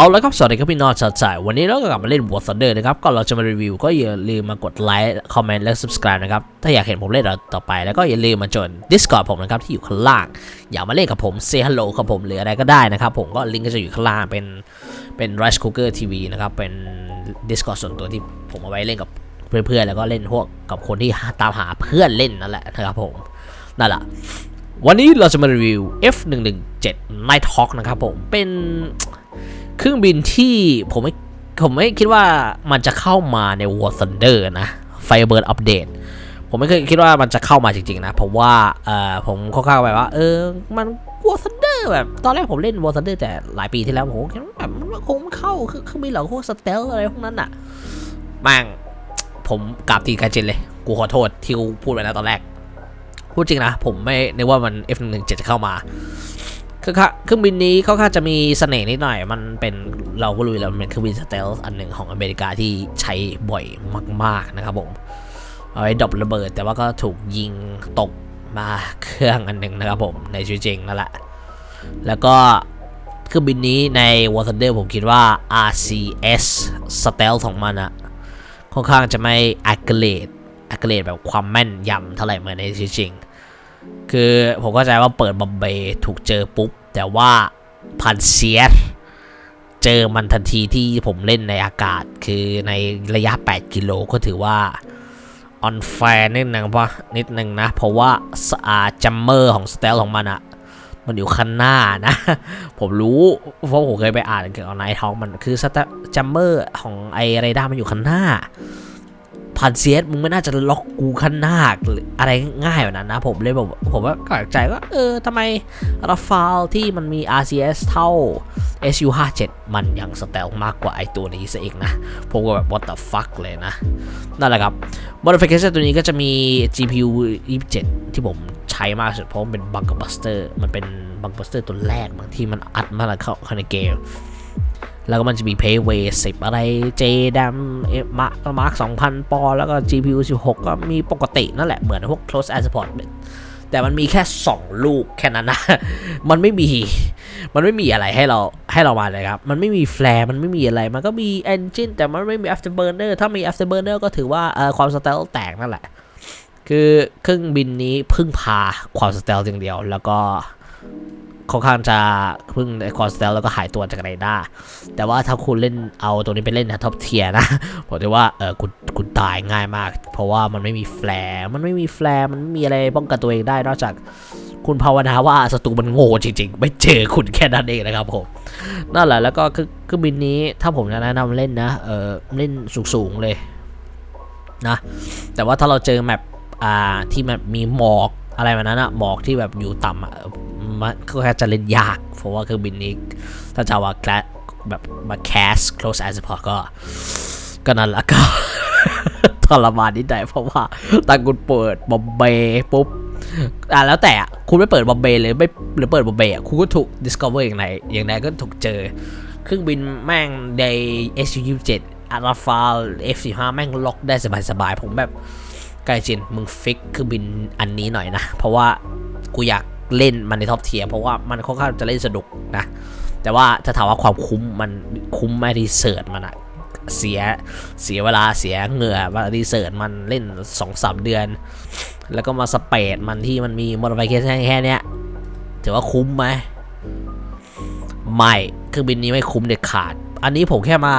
เอาละครับสวัสดีครับพี่น้องชาวใจวันนี้เราก็กลับมาเล่น War Thunder นะครับก็เราจะมารีวิวก็อย่าลืมมากดไลค์คอมเมนต์และ subscribe นะครับถ้าอยากเห็นผมเล่นต่อไปแล้วก็อย่าลืมมาจอย Discord ผมนะครับที่อยู่ข้างล่าง อยากมาเล่นกับผม say hello กับผมหรืออะไรก็ได้นะครับผมก็ลิงก์ก็จะอยู่ข้างล่างเป็นเป็น Rice Cooker TV นะครับเป็น Discord ส่วนตัวที่ผมเอาไว้เล่นกับเพื่อนๆแล้วก็เล่นพวกกับคนที่ตามหาเพื่อนเล่นนั่นแหละนะครับผมนั่นแหละวันนี้เราจะมารีวิว F117 Night Hawk นะครับผมเป็น เครื่องบินที่ผมไม่ผมไม่คิดว่ามันจะเข้ามาใน War Thunder นะ Firebird Update ผมไม่เคยคิดว่ามันจะเข้ามาจริงๆนะเพราะว่าเอ่อผมเข้าๆไปว่า เออ มัน War Thunder แบบตอนแรกผมเล่น War Thunder แต่หลายปีที่แล้วผมคิดว่าแบบมันคงไม่เข้าคือเครื่องบินเหล่าพวกสเตลอะไรพวกนั้นอะแม่งผมกราบตีกาจินเลย กูขอโทษที่กูพูดไปนะตอนแรก พูดจริงนะ ผมไม่นึกว่ามัน F117 จะเข้ามา คือเครื่องบินนี้เขาค่าจะมีเสน่ห์นิดหน่อย มันเป็นเราก็รู้อยู่แล้วมันเป็นเครื่องบินสเตลอันหนึ่งของอเมริกาที่ใช้บ่อยมาก ๆนะครับผมเอาไว้ดรอประเบิด แต่ว่าก็ถูกยิงตกมาเครื่องอันหนึ่งนะครับผมในชีวิตจริงนั่นแหละแล้วก็เครื่องบินนี้ใน War Thunder ผมคิดว่า RCS Stealth ของมันอะค่อนข้างจะไม่ accurate accurate แบบความแม่นยำเท่าไหร่เหมือนในชีวิตจริง คือผมเข้าใจว่าเปิดบอมเบย์ถูกเจอปุ๊บ แต่ว่าพันเซียสเจอมันทันทีที่ผมเล่นในอากาศ คือในระยะ 8 กิโลก็ถือว่าออนแฟร์นิดนึงปะนิดนึงนะ เพราะว่าสอาจัมเมอร์ของสเตลของมันอะมันอยู่ข้างหน้านะ ผมรู้เพราะผมเคยไปอ่านเกี่ยวกับไนท์ทอกมันคือสเตจัมเมอร์ของไอไรด้ามันอยู่ข้างหน้า พันเซียสมึงไม่น่าจะล็อกกูข้างหน้าหรืออะไรง่ายแบบนั้นนะ ผมเลยแบอกผมก็แปลกใจว่า เออทำไมราฟาลที่มันมี RCS เท่า SU57 มันยังสเตลมากกว่าไอตัวนี้ซะอีกนะ ผมก็แบบ what the fuck เลยนะ นั่นแหละครับ modification ตัวนี้ก็จะมี GPU 27 ที่ผมใช้มากสุดเพราะมันเป็น Bunker Buster มันเป็น Bunker Buster ตัวแรกบางที่มันอัดมาแล้วเข้าในเกม แล้วก็มันจะมี Payway 10อะไร J Dam เอมามาร์ค2,000ปอนแล้วก็ GPU 16 ก็มีปกตินั่นแหละ เหมือนพวก Close Air Support แต่มันมีแค่ 2 ลูกแค่นั้นนะ มันไม่มี มันไม่มีอะไรให้เราให้เรามาเลยครับ มันไม่มีแฟร์มันไม่มีอะไร มันก็มี Engine แต่มันไม่มี Afterburner ถ้ามี Afterburner ก็ถือว่าเอ่อความสเตลแตกนั่นแหละ คือเครื่องบินนี้พึ่งพาความสเตลอย่างเดียว แล้วก็ ค่อนข้างจะพึ่งในความสเตลแล้วก็หายตัวจากไรด้าแต่ว่าถ้าคุณเล่นเอาตัวนี้ไปเล่นนะท็อปเทียนะผมจะว่าเออคุณคุณตายง่ายมาก เพราะว่ามันไม่มีแฟร์มันไม่มีแฟร์มันไม่มีอะไรป้องกันตัวเองได้นอกจากคุณภาวนาว่าศัตรูมันโง่จริง ๆ ไม่เจอคุณแค่นั้นเองนะครับผมนั่นแหละแล้วก็คือเครื่องบินนี้ถ้าผมจะแนะนำเล่นนะเออเล่นสูงๆเลยนะแต่ว่าถ้าเราเจอแมปอ่าที่แบบมีหมอก อะไรแบบนั้นอะหมอกที่แบบอยู่ต่ำอะมันก็แค่จะเล่นยาก เพราะว่าเครื่องบินนี้ ถ้าจะว่าแคลแบบมาแคส close as support ก็ ก็นั่นแหละก็ทรมานนิดหน่อยเพราะว่าตั้งคุณเปิดบอมเบย์ปุ๊บอะแล้วแต่อะคุณไม่เปิดบอมเบย์เลยไม่หรือเปิดบอมเบย์คุณก็ถูก discover อย่างไรอย่างไรก็ถูกเจอ เครื่องบินแม่งใน SU-27 อาราฟา F-15 แม่งล็อกได้สบายๆ ผมแบบ ไกลจินมึงฟิกเครื่องบินอันนี้หน่อยนะ เพราะว่ากูอยากเล่นมันในท็อปเทียเพราะว่ามันค่อนข้างจะเล่นสนุกนะ แต่ว่าถ้าถามว่าความคุ้มมันคุ้มไหมรีเสิร์ชมันอะเสียเสียเวลาเสียเหงื่อว่ารีเสิร์ชมันเล่น2อสเดือน แล้วก็มาสเปดมันที่มันมีมอด i ิเคชันแค่เนี้ยถือว่าคุ้มไหมไม่เครื่องบินนี้ไม่คุ้มเด็ดขาด อันนี้ผมแค่มา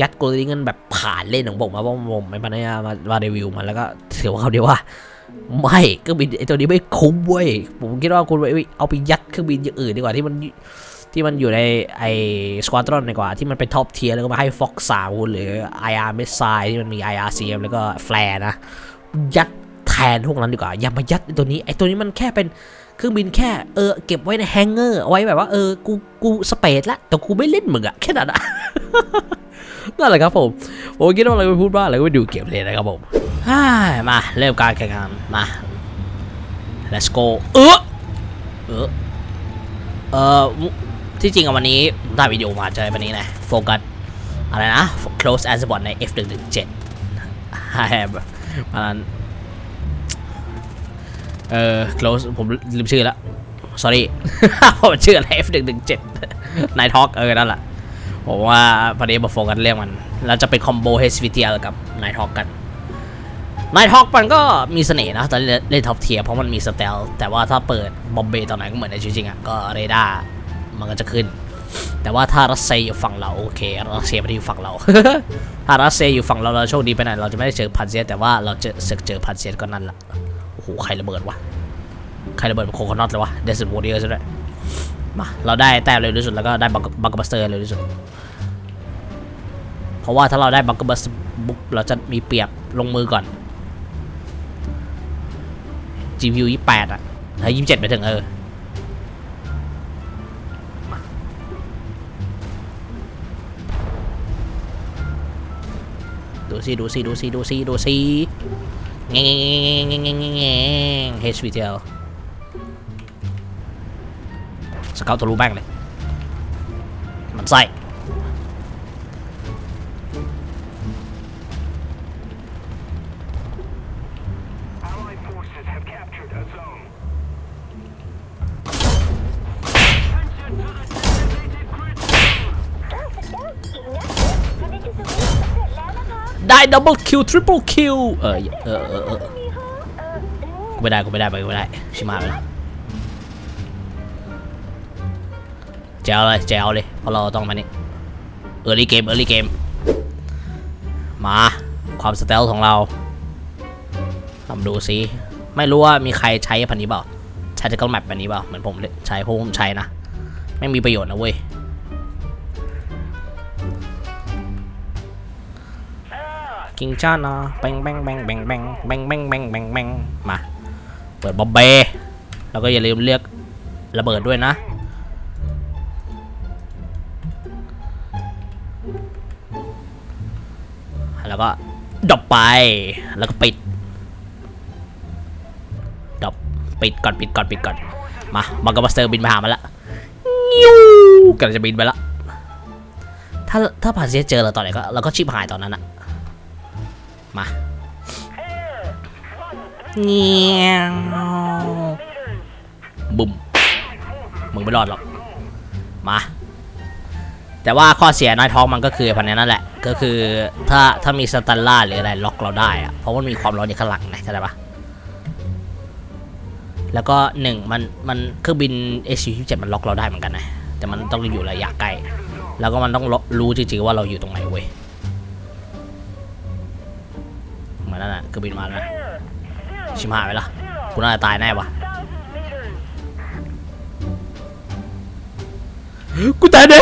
ยัดโกลดิเงินแบบผ่านเล่นของผมมาเพราผมไม่มาเนี่ยมามารีวิวมันแล้วก็ถือว่าเขาเดียวว่าไม่เครื่องบินไอตัวนี้ไม่คุ้มเว้ยผมคิดว่าคุณเอาไปยัดเครื่องบินอย่างอื่นดีกว่าที่มันที่มันอยู่ในไอสควอตรอนดีกว่าที่มันเป็นท็อปเทียร์แล้วก็มาให้ฟ็อกสามหรือ IR เมสไซที่มันมี IRCM แล้วก็แฟร์นะ ยัดแทนพวกนั้นดีกว่า อย่ามายัดไอตัวนี้ไอตัวนี้มันแค่เป็น เครื่องบินแค่เออเก็บไว้ในแฮงเกอร์ไว้แบบว่าเออกูกูสเปซละแต่กูไม่เล่นมึงอะแค่นั้นอะนั่นแหละครับผมผมคิดว่าอะไรไม่พูดบ้างอะไรก็ไปดูเกมเลยนะครับผมมาเริ่มการแข่งขันมา let's go เออเออเออที่จริงอะวันนี้ผมถ่ายวิดีโอมาใช่วันนี้นะโฟกัสอะไรนะ close as bot ใน F117 ฮ่ามานั้น เออ close ผมลืมชื่อแล้ว sorry ผมชื่ออะไร F117 นายท็อกเออ นั่นแหละผมว่าพอดีมาโฟกัสเรื่องมันเราจะเป็นคอมโบ HVTL กับไนท็อกกันไนท็อกมันก็มีเสน่ห์นะตอนเล่นท็อปเทียเพราะมันมีสเตลแต่ว่าถ้าเปิดบอมเบย์ตอนไหนก็เหมือนในชีวิตจริงอะก็เรดาร์มันก็จะขึ้น แต่ว่าถ้ารัสเซียอยู่ฝั่งเราโอเครัสเซียไม่ได้อยู่ฝั่งเรา ถ้ารัสเซียอยู่ฝั่งเราเราโชคดีไปหน่อยเราจะไม่ได้เจอพันเซียแต่ว่าเราจอเสอกเจอพันเซียก็นั่นแหละ หใครระเบิดวะ ใครระเบิดเป็นโคโคนัทเลยวะเดซ t วอร์เดียร์ใช่ไหมมาเราได้แต้มเร็วที่สุดแล้วก็ได้บังบังบัสเตอร์เร็วที่สุด เพราะว่าถ้าเราได้บังบัสบุ๊กเราจะมีเปรียบลงมือก่อน GPU 28อะเฮ้ย27 ไปถึงเออดูสิดูสิดูสิดูสิดูสิ เงี้เงี้ยเงี้ยเงี้ฮชวีเทลสเกลตัวรู้มากเลย มันใส้ ด้ดับเบิลคิวทริปเปิลคิวเออเออเออเออกูไม่ได้กูไม่ได้ไปกูไม่ได้ชิมาไปแล้วแจวเลยแจวเลยเพราะเราต้องมานี่เออร์ลี่เกมเออร์ลี่เกมมาความสเตลของเราลองดูสิไม่รู้ว่ามีใครใช้พันนี้เปล่าใช้จะก็แมปแบบนี้เปล่าเหมือนผมใช้พราะผมใช้นะไม่มีประโยชน์นะเว้ย กิ้งจ้านะแบงแบงแบงแบงแบงแบงแบงแบงแบงแบงมา เปิดบอมเบย์แล้วก็อย่าลืมเลือกระเบิดด้วยนะ แล้วก็ดรอปไป แล้วก็ปิดดรอปปิดก่อนปิดก่อนปิดก่อน มาบังกบัสเตอร์บินมาหามันละยูกำลังจะบินไปละถ้าถ้าผ่านเสียเจอเราตอนไหนก็เราก็ชิบหายตอนนั้นอะ มาเงี้ยวบุ้มมึงไม่รอดหรอก มา แต่ว่าข้อเสียน้อยท้องมันก็คือพันนี้นั่นแหละ ก็คือถ้าถ้ามีสแตันล่าหรืออะไรล็อกเราได้อะเพราะมันมีความร้อนอยู่ข้างหลังนะเข้าใจปะแล้วก็หนึ่งมันมันเครื่องบิน s อ7มันล็อกเราได้เหมือนกันนะ แต่มันต้องอยู่ระยะไกล แล้วก็มันต้องรู้จริงๆว่าเราอยู่ตรงไหนเว้ย เหมือนนั่นน่ะคือบินมาแล้วนะชิมหายไปละกูน่าจะตายแน่วะกูตายแน่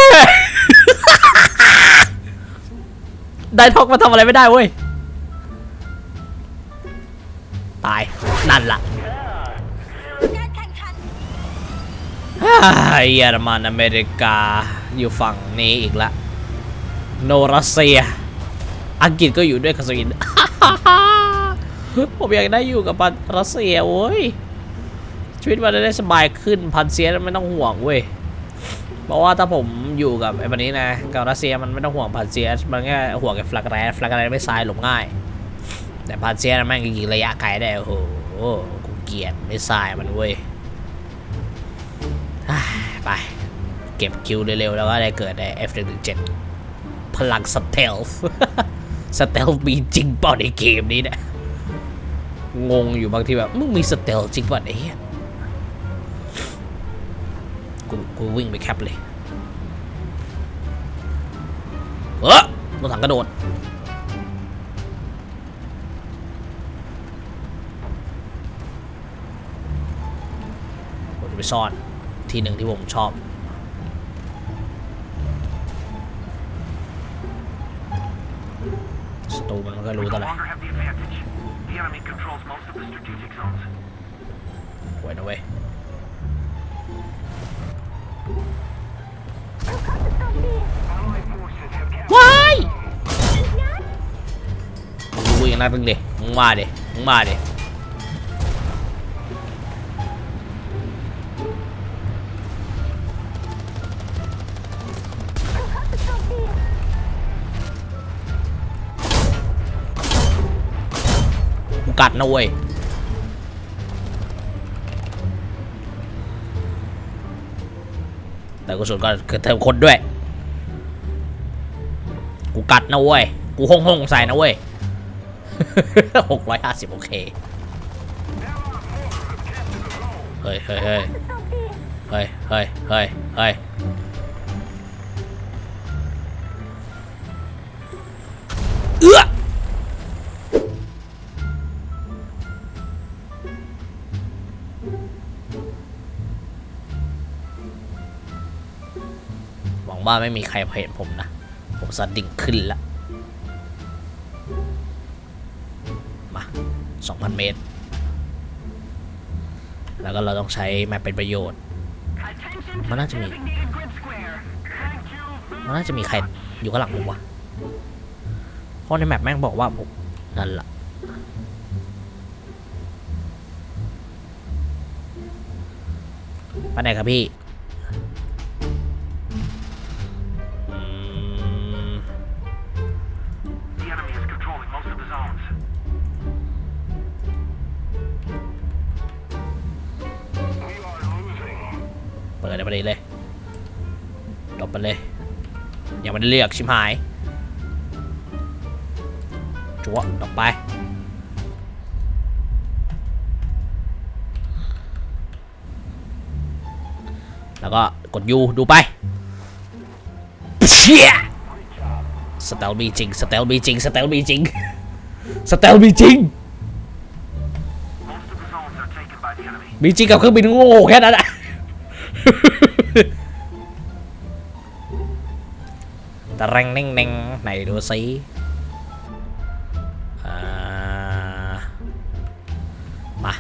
ได้ทอกมาทำอะไรไม่ได้เว้ย ตาย นั่นละฮ่าเยอรมันอเมริกาอยู่ฝั่งนี้อีกละ โนรัสเซีย อังกฤษก็อยู่ด้วยคาสวิน ผมอยากได้อยู่กับรัสเซียโว้ยชีวิตมันจะได้สบายขึ้นพันเซียไม่ต้องห่วงเว้ยเพราะว่าถ้าผมอยู่กับไอ้บันนี้นะกับรัสเซียมันไม่ต้องห่วงพันเซียมันแค่ห่วงกับฟลักแรฟลักแรไม่ทรายหลบง่าย แต่พันเซียนแม่งยิงระยะไกลได้โอ้โหกูเกลียดไม่ทรายมันเว้ยไปเก็บคิวเร็วๆแล้วก็ได้เกิดได้ F117 พลังสเตลส์สเตลมีจริงเปล่าในเกมนี้เนี่ย งงอยู่บางทีแบบมึงมีสเตลจริงป่ะไอ้เหี้ยกูกูวิ่งไปแคปเลยเออรถถังกระโดดผมจะไปซ่อนที่หนึ่งที่ผมชอบสตูมันไม่ค่อยรู้ We เท่ The enemy controls most of the strategic zones. Went away. Why? มึงรู้อย่างนั้นมึงดิมึงมาดิมึงมาดิ กัดนะเว้ยแต่กูสุดก็คือเติมคนด้วย กูกัดนะเว้ย กูห้องห้องใส่นะเว้ยหกร้อยห้าสิบโอเค เฮ้ยเฮ้ยเฮ้ยเฮ้ยเฮ้ยเฮ้ย ว่าไม่มีใครเห็นผมนะ ผมสดิ่งขึ้นละ มา 2,000 เมตร แล้วก็เราต้องใช้แมปเป็นประโยชน์ มันน่าจะมี มันน่าจะมีใครอยู่ข้างหลังผมวะเพราะในแมปแม่งบอกว่าผมนั่นละไปไหนครับพี่ ไปเลย ยังไม่ได้เรียกชิมหาย จั่วดอกไป แล้วก็กดยูดูไปเชี่ยสเตลมีจริง สเตลมีจริง สเตลมีจริง สเตลมีจริง มีจริงกับเครื่องบินโง่แค่นั้นอะ แรงเน่งเน่งไหนดูสิอ่ามา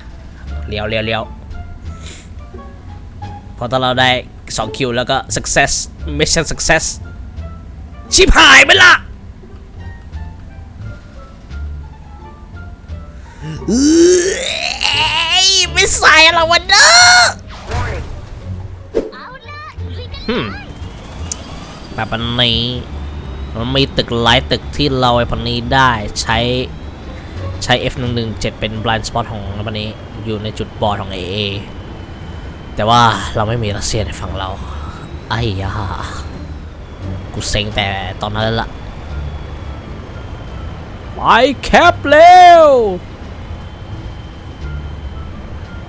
เลี้ยวเลี้ยวเลี้ยวพอตอนเราได้2คิวแล้วก็ success mission success ชิบหายไปละเอ้ยไม่ใส่อะไรวะเนอะฮึมแบบอันนี้ มันมีตึกหลายตึกที่เราไอ้พันนี้ได้ใช้ใช้ F117 เป็น blind spot ของพันนี้อยู่ในจุดบอดของ AA แต่ว่าเราไม่มีรัสเซียในฝั่งเรา ไอ้ยากูเซ็งแต่ตอนนั้นแล้วละไปแคปเร็ว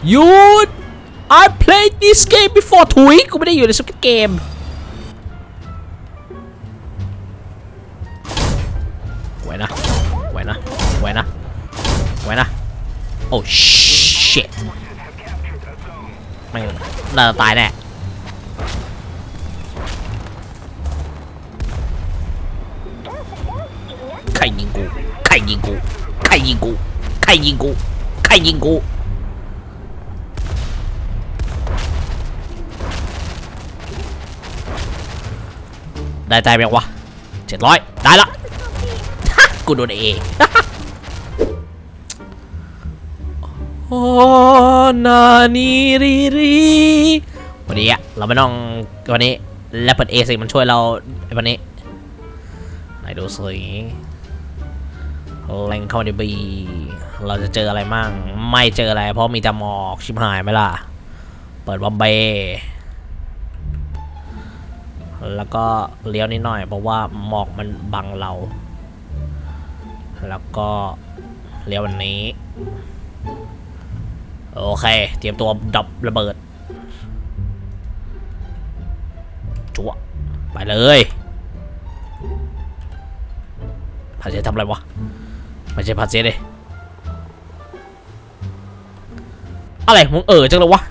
หยุด I played this game before ถุยกูไม่ได้อยู่ในสกิทเกม ไว้นะไว้นะไว้นะไว้นะโอ้ shit แม่น่าจะตายแน่ใครยิงกูใครยิงกูใครยิงกูใครยิงกูใครยิงกูได้ใจไปยังวะเจ็ดร้อยได้ละ กูโดนเองโอ้นานีรีรีวันนี้อะเราไม่ต้องวันนี้แลปเปิดเอสิมันช่วยเราไอ้วันนี้ไหนดูสิเล็งเข้ามาในบีเราจะเจออะไรมั่งไม่เจออะไร เพราะมีแต่หมอกชิบหายไหมล่ะ เปิดบอมเบย์แล้วก็เลี้ยวนิดหน่อย เพราะว่าหมอกมันบังเรา แล้วก็เลี้ยววันนี้ โอเค เตรียมตัวดับระเบิด จั่วไปเลยพาเจทำอะไรวะ ไม่ใช่พาเจเลยอะไรมึงเออจังเลยวะ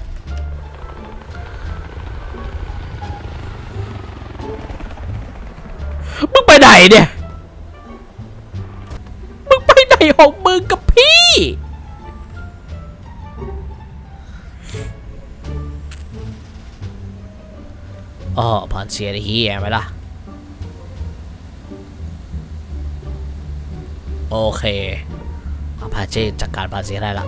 มึงไปไหนเนี่ย เสียเฮียไหมล่ะ โอเคอาพาเจจัดการพาเสีได้ละ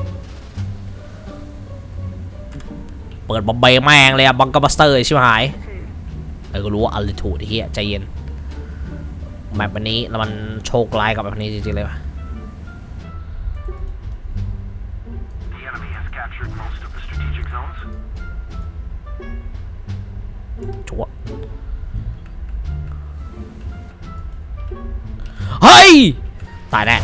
เปิดบอมเบย์แม่งเลยอะบังกบัสเตอร์ชิบหายเออก็รู้ว่าอัลลิทูดเฮียใจเย็นแบบวันนี้แล้วมันโชคร้ายกับแบบนี้จริงๆเลยว่ะ The enemy ย ตายแน่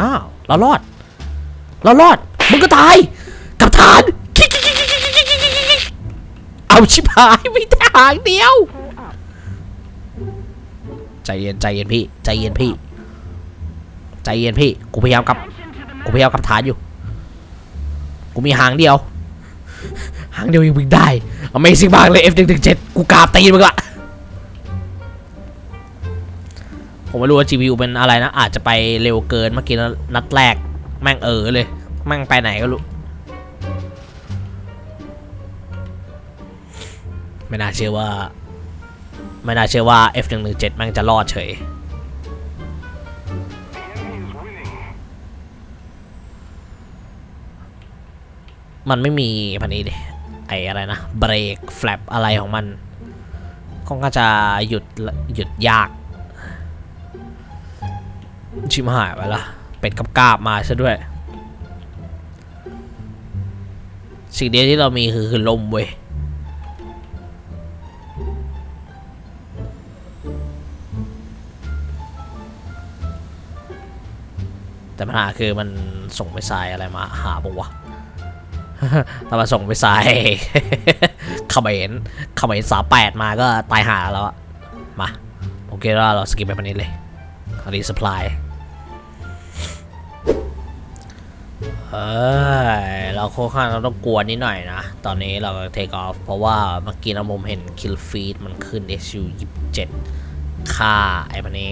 อ้าวเรารอด เรารอด มึงก็ตาย กับฐานเอาชิบหายไม่แต่หางเดียว ใจเย็นใจเย็นพี่ ใจเย็นพี่ ใจเย็นพี่ กูพยายามกับ กูพยายามกับฐานอยู่ กูมีหางเดียว หางเดียวยังวิ่งได้ Amazing มากเลย F117 กูกราบตีนมึงละผมไม่รู้ว่า GPU เป็นอะไรนะ อาจจะไปเร็วเกินเมื่อกี้นัดแรก แม่งเออเลย แม่งไปไหนก็รู้ ไม่น่าเชื่อว่า ไม่น่าเชื่อว่า F117 แม่งจะรอดเฉยมันไม่มีพันนี้ดิ ไออะไรนะเบรกแฟลปอะไรของมันคงก็จะหยุดหยุดยาก ชิมหายไปละเป็ดกับกาบมาซะด้วย สิ่งเดียวที่เรามีคือคือลมเว้ยแต่ปัญหาคือมันส่งไปทรายอะไรมาหาบุวะ ถ้ามาส่งไปทรายเอ็นขมเขมรสาแปดมาก็ตายหาแล้วอะมา โอเคแล้วเราสกิปไปพันนี้เลยอันนี้สปายเอยเราโค้งข้างเราต้องกลัวนิดหน่อยนะ ตอนนี้เราเทคออฟเพราะว่าเมื่อกี้เรามุมเห็นคิลฟีดมันขึ้น SU 27ค่าไอ้พันนี้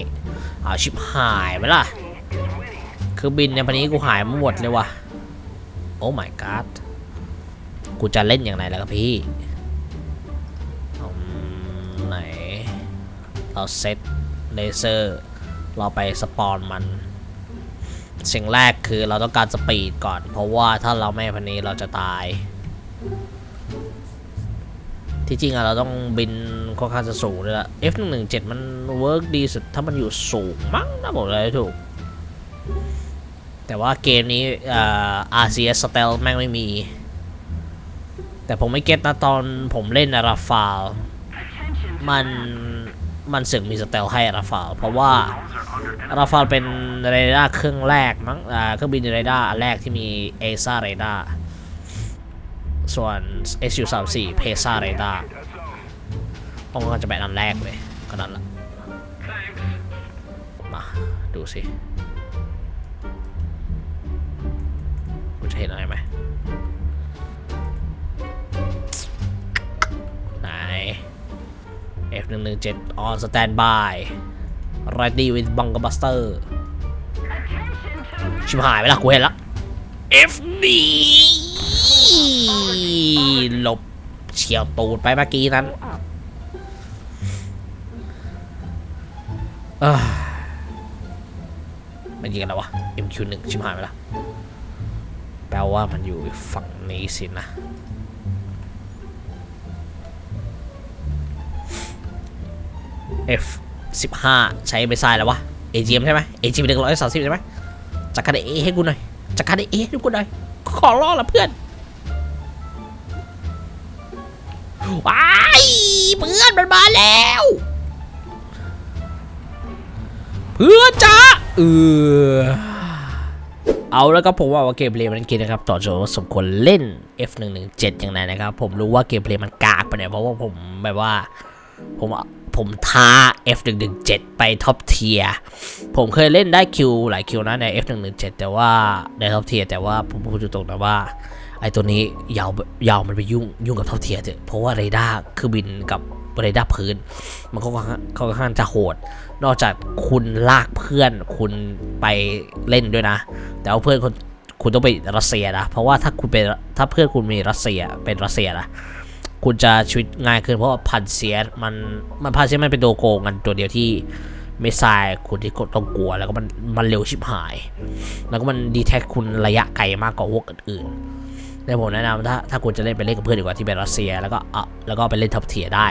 เอาชิบหายไปละคือบินในพันนี้กูหายมาหมดเลยว่ะโอ้ my god กูจะเล่นอย่างไรแล้วครับพี่ไหน เราเซตเลเซอร์ เราไปสปอนมัน สิ่งแรกคือเราต้องการสปีดก่อน เพราะว่าถ้าเราไม่พันนี้เราจะตาย ที่จริงอะเราต้องบินค่อนข้างจะสูงเลยละ F117 มันเวิร์กดีสุดถ้ามันอยู่สูงมั้งนะบอกเลยถูก แต่ว่าเกมนี้อ่อ RCS Stealth แม่งไม่มี แต่ผมไม่เก็ตนะตอนผมเล่นอาราฟาลมันมันสึกมีสเตลให้อาราฟาลเพราะว่าอาราฟาลเป็นเรดาร์เครื่องแรกมั้งเครื่องบินเรดาร์แรกที่มีเอซ่าเรดาร์ส่วน SU34 เพซ่าเรดาร์ผมก็จะเป็นอันแรกเลยก็นั่นแหละมาดูสิคุณจะเห็นอะไรไหม F117 on standby ready with bunker buster ชิบหายไปละกูเห็นละ FD หลบเฉียวตูดไปเมื่อกี้นั้นเอ้ยมันยิงกันแล้ววะ MQ1 ชิบหายไปละ แปลว่ามันอยู่ฝั่งนี้สินะ F 15 ใช้ไม่ทรายแล้ววะ AGM ใช่ไหม AGM หนึ่งร้อยสามสิบใช่ไหมจัดการเอให้กูหน่อยจัดการเอให้กูหน่อยขอร้องละเพื่อนว้ายเพื่อนมันมาแล้ว เพื่อนจ้าเออเอาแล้วก็ผมว่าว่าเกมเพลย์มันกินนะครับต่อโจสมควรเล่น F117 อย่างไรนะครับ ผมรู้ว่าเกมเพลย์มันกากไปเนี่ยเพราะว่าผมแบบว่าผม ผมท้า F117 ไปท็อปเทียร์ผมเคยเล่นได้คิวหลายคิวนะใน F117 แต่ว่าในท็อปเทียร์แต่ว่าผมพูดตรงๆนะว่าไอ้ตัวนี้ยาวยาวมันไปยุ่งยุ่งกับท็อปเทียร์เถอะเพราะว่าเรดาร์คือบินกับเรดาร์พื้น มันก็ค่อนข้างค่อนข้างจะโหด นอกจากคุณลากเพื่อนคุณไปเล่นด้วยนะ แต่ว่าเพื่อนคุณคุณต้องไปรัสเซียนะ เพราะว่าถ้าคุณเป็นถ้าเพื่อนคุณมีรัสเซียเป็นรัสเซียนะ คุณจะชีวิตง่ายขึ้นเพราะว่าพันเซียมันมันพันเซียมันเป็นตัวโกงกันตัวเดียวที่ไม่ทรายคุณที่ต้องกลัวแล้วก็มันมันเร็วชิบหาย แล้วก็มันดีแท็กคุณระยะไกลมากกว่าพวกอื่นๆแต่ผมแนะนำถ้าถ้าคุณจะเล่นไปเล่นกับเพื่อนดีกว่าที่เป็นรัสเซียแล้วก็อะแล้วก็ไปเล่นท็อปเทียได้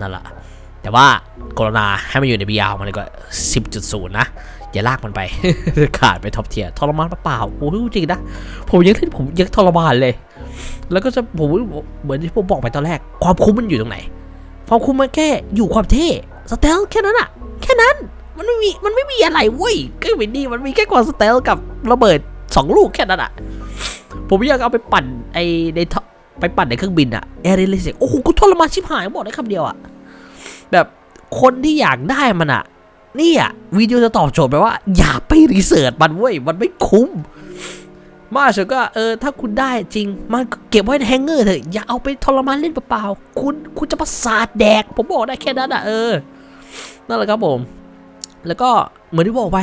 นั่นแหละแต่ว่ากรณาให้มันอยู่ในบียาของมันดีกว่า 10.0 นะ อย่าลากมันไป ขาดไปท็อปเทียร์ทรมานเปล่าโอ้ยจริงนะ ผมยังเล่นผมยังทรมานเลย แล้วก็จะผมเหมือนที่ผมบอกไปตอนแรก ความคุ้มมันอยู่ตรงไหน ความคุ้มมันแค่อยู่ความเท่สเตลแค่นั้นอะแค่นั้นมันไม่มีมันไม่มีอะไรเว้ยเครื่องบินนี่มันมีแค่ความสเตลกับระเบิดสองลูกแค่นั้นอะผมอยากเอาไปปั่นไอในท่อไปปั่นในเครื่องบินอะแอร์เรลเซโอ้โหกูทรมานชิบหายบอกได้คำเดียวอะแบบคนที่อยากได้มันอะ เนี่ยวิดีโอจะตอบโจทย์ไปว่า อย่าไปรีเสิร์ชมันเว้ย มันไม่คุ้ม มากสุดก็เออ ถ้าคุณได้จริง มันเก็บไว้ในแฮงเกอร์เถอะ อย่าเอาไปทรมานเล่นเปล่าๆ คุณคุณจะประสาทแดก ผมบอกได้แค่นั้นอะเออ นั่นแหละครับผม แล้วก็เหมือนที่บอกไป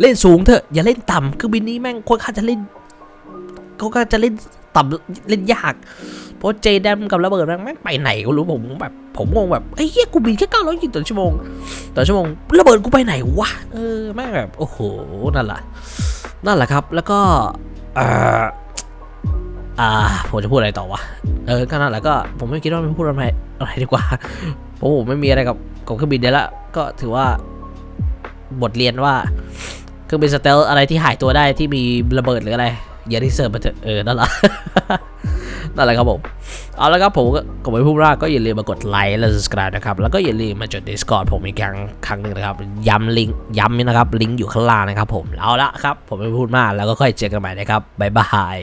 เล่นสูงเถอะ อย่าเล่นต่ำคือบินนี้แม่งคนข้างจะเล่นเขาก็จะเล่นต่ำเล่นยาก เพราะเจแดมกับระเบิดแม่งแม่งไปไหนก็รู้ผมแบบผมงงแบบไอ้เหี้ยกูบินแค่เก้าร้อยกิโลต่อชั่วโมงต่อชั่วโมงระเบิดกูไปไหนวะเออแม่งแบบโอ้โหนั่นแหละนั่นแหละครับแล้วก็อ่ออ่าผมจะพูดอะไรต่อวะเออก็นั่นแหละก็ผมไม่คิดว่ามันพูดอะไรอะไรดีกว่าเพราะผมไม่มีอะไรกับกับเครื่องบินเดียละก็ถือว่าบทเรียนว่าเครื่องบินสเตลอะไรที่หายตัวได้ที่มีระเบิดหรืออะไรอย่ารีเสิร์ชมาเถอะเออนั่นแหละ นั่นแหละครับผม เอาละครับผมก็ไม่พูดมากก็อย่าลืมมากดไลค์และ subscribe นะครับ แล้วก็อย่าลืมมาจด Discord ผมอีกครั้งครั้งหนึ่งนะครับ ย้ำลิงก์ย้ำนะครับ ลิงก์อยู่ข้างล่างนะครับผม เอาละครับ ผมไม่พูดมากแล้วก็ค่อยเจอกันใหม่นะครับบ๊ายบาย